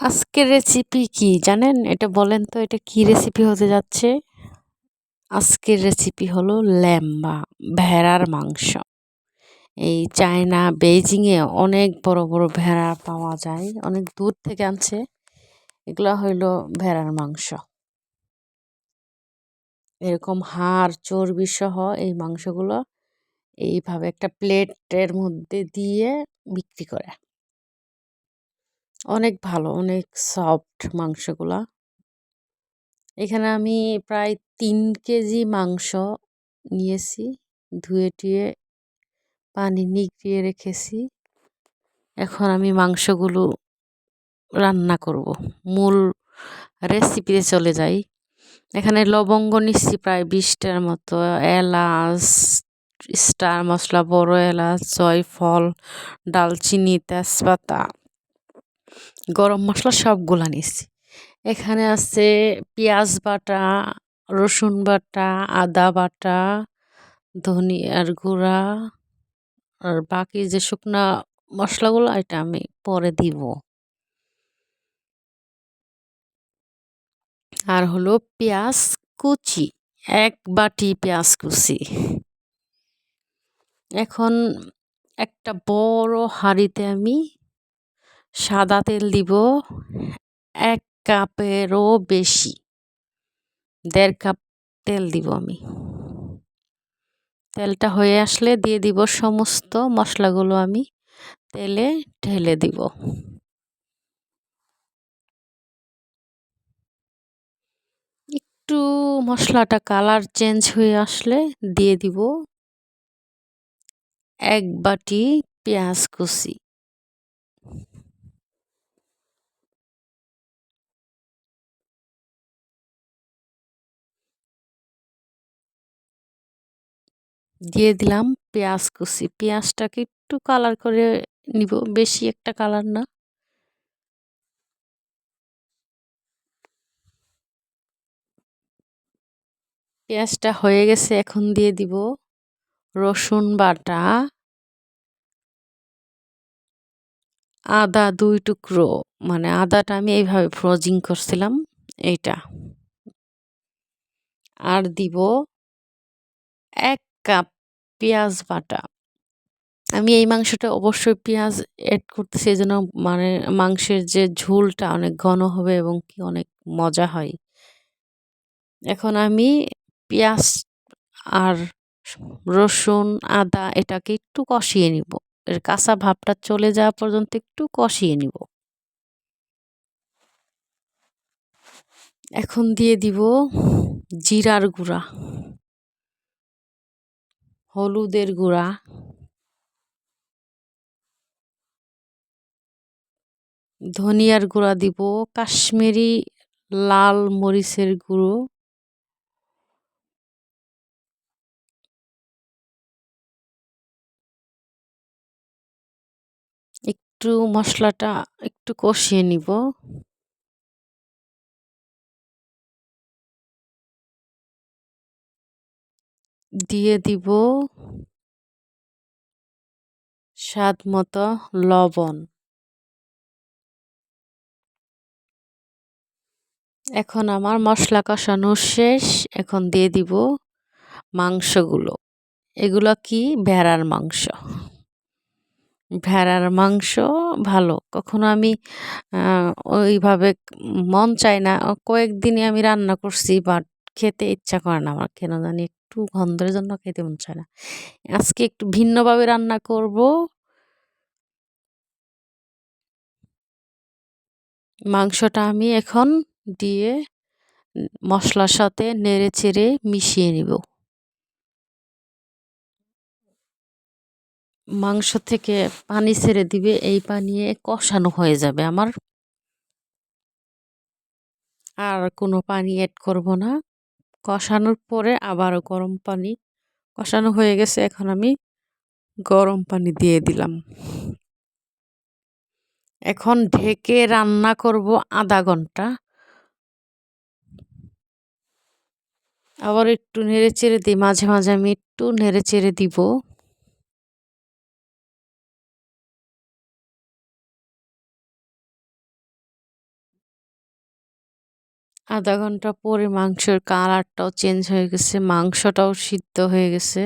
আজকের রেসিপি কি জানেন? এটা বলেন তো, এটা কি রেসিপি হতে যাচ্ছে? আজকের রেসিপি হলো ল্যাম্বা, ভেড়ার মাংস। এই চায়না, বেইজিংয়ে অনেক বড় বড় ভেড়া পাওয়া যায়, অনেক দূর থেকে আনছে। এগুলো হইল ভেড়ার মাংস। এরকম হাড়, চর্বি সহ এই মাংসগুলো এইভাবে একটা প্লেটের মধ্যে দিয়ে বিক্রি করে। অনেক ভালো, অনেক সফট মাংসগুলা। এখানে আমি প্রায় তিন কেজি মাংস নিয়েছি, ধুয়ে টুয়ে পানি নিগড়িয়ে রেখেছি। এখন আমি মাংসগুলো রান্না করব। মূল রেসিপিতে চলে যাই। এখানে লবঙ্গ নিচ্ছি প্রায় বিশটার মতো, এলাচ, স্টার মশলা, বড় এলাচ, জয়ফল, ডালচিনি, তেজপাতা। গরম মশলা সবগুলা নিচ্ছি এখানে আছে পেঁয়াজ বাটা, রসুন বাটা, আদা বাটা, ধনিয়ার গুঁড়া, আর বাকি যে শুকনা মশলাগুলো, এটা আমি পরে দিব। আর হলো পেঁয়াজ কুচি, এক বাটি পেঁয়াজ কুচি। এখন একটা বড় হাঁড়িতে আমি সাদা তেল দিব এক কাপেরও বেশি। দেড় কাপ তেল দিব আমি। তেলটা হয়ে আসলে দিয়ে দিব সমস্ত মশলাগুলো আমি তেলে ঢেলে দিব। একটু মশলাটা কালার চেঞ্জ হয়ে আসলে দিয়ে দিব এক বাটি পেঁয়াজ কুচি। দিয়ে দিলাম পেঁয়াজ কুচি। পেঁয়াজটাকে একটু কালার করে নিব, বেশি একটা কালার না। পেঁয়াজটা হয়ে গেছে, এখন দিয়ে দিব রসুন বাটা। আদা দুই টুকরো মানে আদাটা আমি এইভাবে ফ্রোজিং করছিলাম, এইটা। আর দিব এক কাপ পেঁয়াজ বাটা। আমি এই মাংসটা অবশ্যই পেঁয়াজ অ্যাড করতেছি এই জন্য মানে মাংসের যে ঝোলটা অনেক ঘন হবে এবং কি অনেক মজা হয়। এখন আমি পেঁয়াজ আর রসুন, আদা এটাকে একটু কষিয়ে নিব। এর কাঁচা ভাবটা চলে যাওয়া পর্যন্ত একটু কষিয়ে নিব। এখন দিয়ে দিব জিরার গুঁড়া। হলুদের গুঁড়া। ধনিয়ার গুঁড়া দিব কাশ্মীরি লাল মরিচের গুঁড়ো। একটু মশলাটা একটু কষিয়ে নিব। দিয়ে দিব স্বাদ মতো লবণ। এখন আমার মশলা কষানো শেষ। এখন দিয়ে দিব মাংসগুলো। এগুলো কি? ভেড়ার মাংস। ভেড়ার মাংস ভালো। কখনো আমি ওইভাবে মন চায় না। কয়েকদিনে আমি রান্না করছি বাট খেতে ইচ্ছা করে না আমার। কেন জানি একটু গন্ধের জন্য খেতে মন চায় না। আজকে একটু ভিন্নভাবে রান্না করব। মাংসটা আমি এখন দিয়ে মশলার সাথে নেড়ে চেড়ে মিশিয়ে নিব। মাংস থেকে পানি ছেড়ে দিবে, এই পানি কষানো হয়ে যাবে আমার। আর কোনো পানি অ্যাড করব না। কষানোর পরে আবারও গরম পানি। কষানো হয়ে গেছে, এখন আমি গরম পানি দিয়ে দিলাম। এখন ঢেকে রান্না করব আধা ঘণ্টা। আবার একটু নেড়ে চেড়ে দিই, মাঝে মাঝে আমি একটু নেড়ে চেড়ে দিব। আধা ঘণ্টা পরে মাংসের কালারটাও চেঞ্জ হয়ে গেছে, মাংসটাও সিদ্ধ হয়ে গেছে।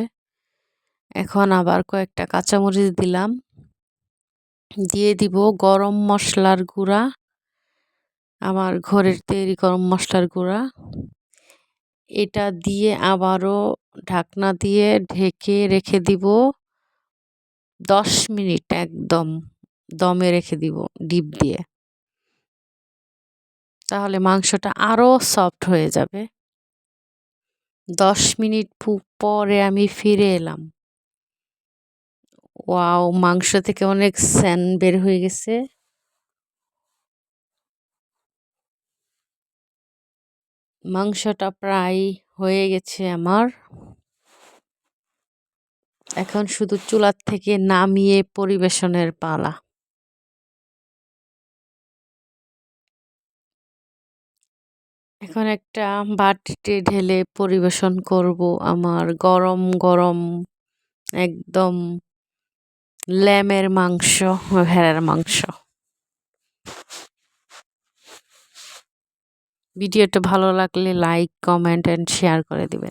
এখন আবার কয়েকটা কাঁচামরিচ দিলাম। দিয়ে দিব গরম মশলার গুঁড়া, আমার ঘরের তৈরি গরম মশলার গুঁড়া। এটা দিয়ে আবারও ঢাকনা দিয়ে ঢেকে রেখে দিব। দশ মিনিট একদম দমে রেখে দিব ডিপ দিয়ে। তাহলে মাংসটা আরও সফট হয়ে যাবে। দশ মিনিট পরে আমি ফিরে এলাম। ওয়াও, মাংস থেকে অনেক স্যান বের হয়ে গেছে। মাংসটা প্রায় হয়ে গেছে আমার। এখন শুধু চুলার থেকে নামিয়ে পরিবেশনের পালা। এখন একটা বাটিতে ঢেলে পরিবেশন করব আমার গরম গরম, একদম ল্যামের মাংস, ভেড়ার মাংস। ভিডিওটা ভালো লাগলে লাইক, কমেন্ট অ্যান্ড শেয়ার করে দিবেন।